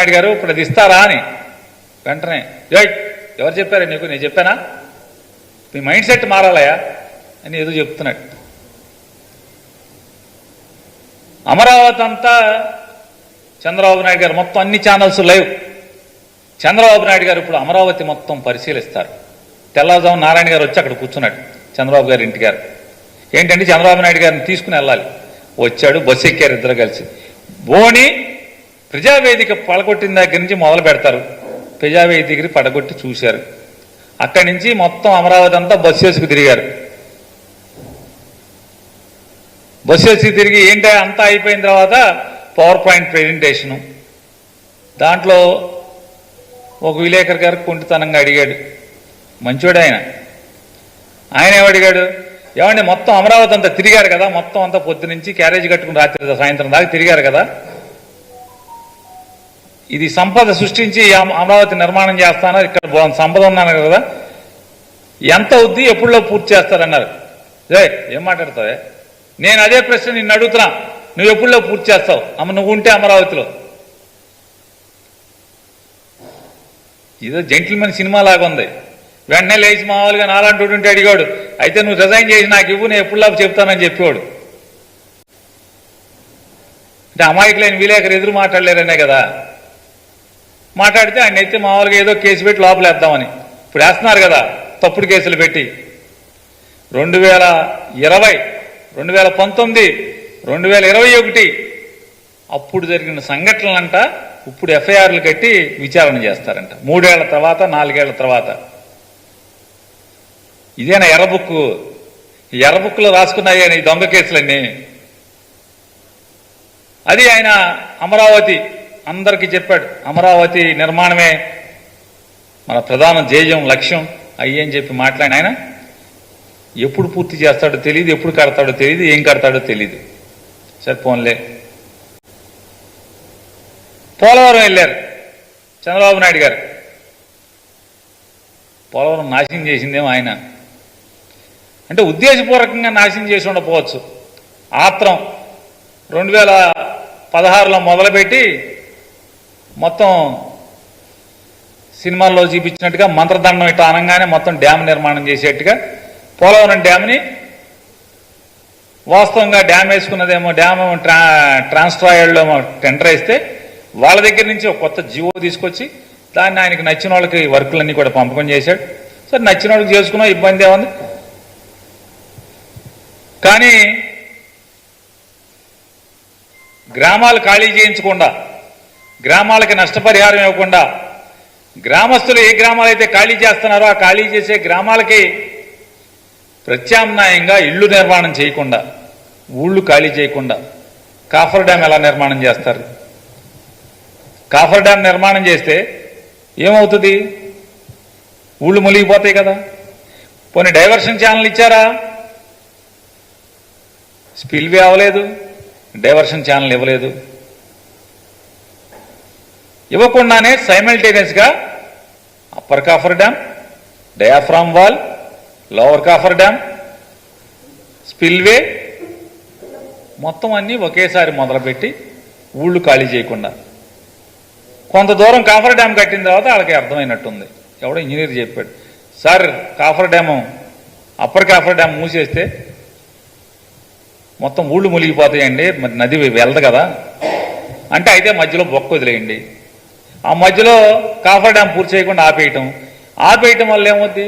అడిగారు ఇప్పుడు అది ఇస్తారా అని. వెంటనే "ఏయ్, ఎవరు చెప్పారు? నీకు నేను చెప్పానా? మీ మైండ్ సెట్ మారాలయా అని ఏదో చెప్తున్నాడు. అమరావతి అంతా చంద్రబాబు నాయుడు గారు మొత్తం అన్ని ఛానల్స్ లైవ్. చంద్రబాబు నాయుడు గారు ఇప్పుడు అమరావతి మొత్తం పరిశీలిస్తారు. తెల్లవారుజాము నారాయణ గారు వచ్చి అక్కడ కూర్చున్నాడు చంద్రబాబు గారి ఇంటి గారు. ఏంటంటే చంద్రబాబు నాయుడు గారిని తీసుకుని వెళ్ళాలి. వచ్చాడు బస్సు ఎక్కారు ఇద్దరు కలిసి. బోని ప్రజావేదిక పడగొట్టిన దగ్గర నుంచి మొదలు పెడతారు. ప్రజావేదికని పడగొట్టి చూశారు. అక్కడి నుంచి మొత్తం అమరావతి అంతా బస్సు వేసుకు తిరిగారు. బస్సు వేసుకు తిరిగి ఏంటో అంతా అయిపోయిన తర్వాత పవర్ పాయింట్ ప్రజెంటేషను దాంట్లో ఒక విలేకరు గారు కుంటితనంగా అడిగాడు. మంచోడు ఆయన. ఆయన ఏమడిగాడు? ఏమండి మొత్తం అమరావతి అంతా తిరిగారు కదా మొత్తం అంతా పొద్దు నుంచి క్యారేజ్ కట్టుకుని రాత్రి సాయంత్రం దాకా తిరిగారు కదా. ఇది సంపద సృష్టించి అమరావతి నిర్మాణం చేస్తాను? ఇక్కడ సంపద ఉన్నాను కదా. ఎంత అవుద్ది? ఎప్పుడులో పూర్తి చేస్తారన్నారు. రే ఏం మాట్లాడతావే? నేను అదే ప్రశ్న నిన్ను అడుగుతున్నా. నువ్వు ఎప్పుడులో పూర్తి చేస్తావు? అమ్మ నువ్వు ఉంటే అమరావతిలో. ఇదో జెంటిల్మెన్ సినిమా లాగా ఉంది. వెంటనే లేచి మామూలుగా నాలాంటి ఉంటే అడిగాడు. అయితే నువ్వు రిజైన్ చేసి నాకు ఇవ్వు నేను ఎప్పుడులాగా చెప్తానని చెప్పేవాడు. అంటే అమాయకులైన విలేకరు ఎదురు మాట్లాడలేరనే కదా. మాట్లాడితే ఆయన అయితే మామూలుగా ఏదో కేసు పెట్టి లోపలేద్దామని ఇప్పుడు వేస్తున్నారు కదా తప్పుడు కేసులు పెట్టి. రెండు వేల ఇరవై రెండు వేల పంతొమ్మిది రెండు వేల ఇరవై ఒకటి అప్పుడు జరిగిన సంఘటనలంట ఇప్పుడు ఎఫ్ఐఆర్లు కట్టి విచారణ చేస్తారంట. మూడేళ్ళ తర్వాత నాలుగేళ్ళ తర్వాత. ఇదేనా ఎర్రబుక్కు? బుక్కు రాసుకున్నాయి అని దొంగ కేసులన్నీ. అది ఆయన అమరావతి అందరికీ చెప్పాడు అమరావతి నిర్మాణమే మన ప్రధాన ధ్యేయం లక్ష్యం అయ్యి అని చెప్పి మాట్లాడిన ఆయన ఎప్పుడు పూర్తి చేస్తాడో తెలియదు ఎప్పుడు కడతాడో తెలియదు ఏం కడతాడో తెలియదు సరే పోన్లే. పోలవరం వెళ్ళారు చంద్రబాబు నాయుడు గారు. పోలవరం నాశనం చేసిందేమో ఆయన. అంటే ఉద్దేశపూర్వకంగా నాశనం చేసి ఉండకపోవచ్చు. ఆత్రం రెండు వేల పదహారులో మొదలుపెట్టి మొత్తం సినిమాల్లో చూపించినట్టుగా మంత్రదండం ఇట్లా అనగానే మొత్తం డ్యామ్ నిర్మాణం చేసేట్టుగా పోలవరం డ్యామ్ని వాస్తవంగా డ్యామ్ వేసుకున్నదేమో డ్యామ్ ట్రా ట్రాన్స్ట్రాయల్లో టెండర్ వేస్తే వాళ్ళ దగ్గర నుంచి ఒక కొత్త జీవో తీసుకొచ్చి దాన్ని ఆయనకి నచ్చిన వాళ్ళకి వర్కులన్నీ కూడా పంపకం చేశాడు. సరే నచ్చిన వాళ్ళకి చేసుకున్నా ఇబ్బంది ఏముంది? కానీ గ్రామాలు ఖాళీ చేయించకుండా గ్రామాలకి నష్టపరిహారం ఇవ్వకుండా గ్రామస్తులు ఏ గ్రామాలు అయితే ఖాళీ చేస్తున్నారో ఆ ఖాళీ చేసే గ్రామాలకి ప్రత్యామ్నాయంగా ఇళ్ళు నిర్మాణం చేయకుండా ఊళ్ళు ఖాళీ చేయకుండా కాఫర్ డ్యామ్ ఎలా నిర్మాణం చేస్తారు? కాఫర్ డ్యామ్ నిర్మాణం చేస్తే ఏమవుతుంది? ఊళ్ళు మునిగిపోతాయి కదా. పోనీ డైవర్షన్ ఛానల్ ఇచ్చారా? స్పిల్వే అవ్వలేదు. డైవర్షన్ ఛానల్ ఇవ్వలేదు. ఇవ్వకుండానే సైమల్టేనియస్గా upper coffer dam diaphragm wall lower coffer dam spillway మొత్తం అన్నీ ఒకేసారి మొదలుపెట్టి ఊళ్ళు ఖాళీ చేయకుండా. కొంత దూరం కాఫర్ డ్యామ్ కట్టిన తర్వాత వాళ్ళకి అర్థమైనట్టుంది. ఎవడో ఇంజనీర్ చెప్పాడు sir coffer dam upper coffer dam మూసేస్తే మొత్తం ఊళ్ళు మునిగిపోతాయండి మరి నది వెళ్ళదు కదా. అంటే అయితే మధ్యలో బొక్క వదిలేయండి. ఆ మధ్యలో కాఫర్ డ్యామ్ పూర్తి చేయకుండా ఆపేయటం. ఆపేయటం వల్ల ఏమవుద్ది?